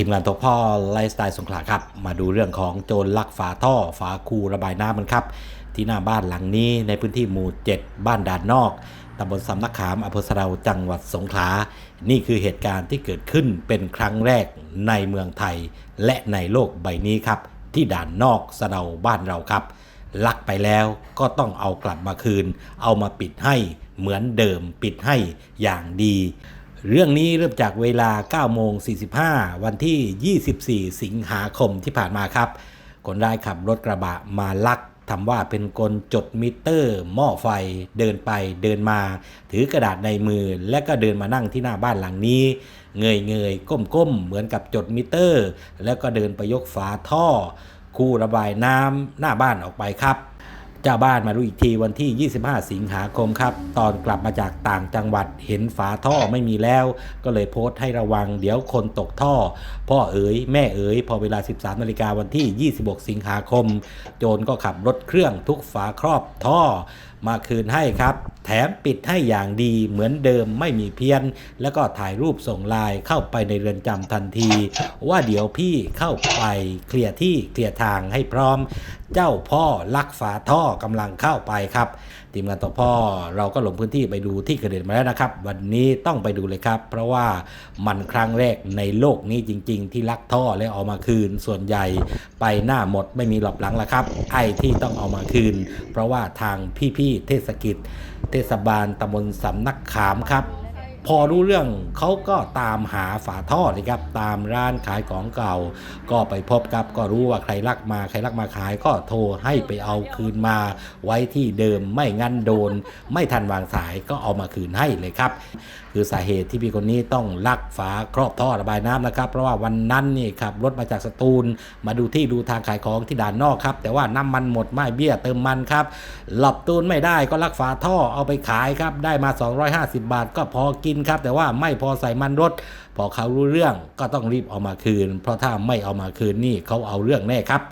ทีมงานตกพ่อไลฟ์สไตล์สงขลาครับ มาดูเรื่องของโจรลักฝาท่อฝาคูระบายน้ำมันครับ ที่หน้าบ้านหลังนี้ในพื้นที่หมู่ 7 บ้านด่านนอกตำบลสำนักขามอำเภอสะเดาจังหวัดสงขลา นี่คือเหตุการณ์ที่เกิดขึ้นเป็นครั้งแรกในเมืองไทย และในโลกใบนี้ครับ ที่ด่านนอกสะเดาบ้านเราครับ ลักไปแล้วก็ต้องเอากลับมาคืน เอามาปิดให้เหมือนเดิมปิดให้อย่างดี เรื่องนี้เริ่มจากเวลา9โมง45 วันที่ 24 สิงหาคมที่ผ่านมาครับ คนร้ายขับรถกระบะมาลักทำว่าเป็นกลจดมิเตอร์ หม้อไฟเดินไปเดินมา ถือกระดาษในมือ และก็เดินมานั่งที่หน้าบ้านหลังนี้ เงยเงยก้มก้มเหมือนกับจดมิเตอร์ แล้วก็เดินไปยกฝาท่อ คูระบายน้ำหน้าบ้านออกไปครับ เจ้าบ้านมารู้อีกทีวันที่ 25 สิงหาคมครับ ตอนกลับมาจากต่างจังหวัดเห็นฝาท่อไม่มีแล้ว ก็เลยโพสต์ให้ระวังเดี๋ยวคนตกท่อ พ่อเอ๋ยแม่เอ๋ยพอเวลา 13นาฬิกาวันที่ 26 สิงหาคม โจรก็ขับรถเครื่องทุกฝาครอบท่อมาคืนให้ครับ แถมปิดให้อย่างดีเหมือนเดิมไม่มีเพี้ยน แล้วก็ถ่ายรูปส่งไลน์เข้าไปในเรือนจำทันที ว่าเดี๋ยวพี่เข้าไปเคลียร์ที่เคลียร์ทางให้พร้อม เจ้าพ่อลักฝาท่อกำลังเข้าไปครับทีมงานต่อพ่อเราก็ลงพื้นที่ไปดูที่เกิดเหตุมาแล้วนะครับ วันนี้ต้องไปดูเลยครับ เพราะว่ามันครั้งแรกในโลกนี้จริง ๆ ที่ลักท่อแล้วเอามาคืนส่วนใหญ่ไปหน้าหมดไม่มีหลบหลังละครับ ไอ้ที่ต้องเอามาคืน เพราะว่าทางพี่ๆเทศกิจ เทศบาลตำบลสำนักขามครับ พอรู้เรื่องเขาก็ตามหาฝาท่อเลยครับ ตามร้านขายของเก่า ก็ไปพบครับก็รู้ว่าใครลักมาใครลักมาขายก็โทรให้ไปเอาคืนมา ไว้ที่เดิมไม่งั้นโดน ไม่ทันวางสายก็เอามาคืนให้เลยครับ คือสาเหตุที่พี่คนนี้ต้องลักฝาครอบท่อระบายน้ำนะครับ เพราะว่าวันนั้นนี่ขับรถมาจากสตูล มาดูที่ดูทางขายของที่ด่านนอกครับ แต่ว่าน้ำมันหมดไม่เบี้ยเติมมันครับ หลับตูนไม่ได้ก็ลักฝาท่อเอาไปขายครับ ได้มา 250 บาทก็พอกินครับ แต่ว่าไม่พอใส่มันรถ พอเขารู้เรื่องก็ต้องรีบเอามาคืน เพราะถ้าไม่เอามาคืนนี่เขาเอาเรื่องแน่ครับ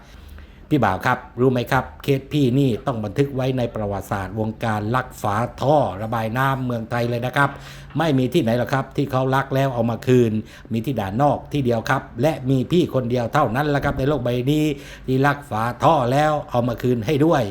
พี่บ่าวครับ รู้ไหมครับ เคสพี่นี่ต้องบันทึกไว้ในประวัติศาสตร์ วงการลักฝาท่อระบายน้ำเมืองไทยเลยนะครับ ไม่มีที่ไหนหรอกครับ ที่เขาลักแล้วเอามาคืน มีที่ด่านนอกที่เดียวครับ และมีพี่คนเดียวเท่านั้นละครับในโลกใบนี้ที่ลักฝาท่อแล้วเอามาคืนให้ด้วย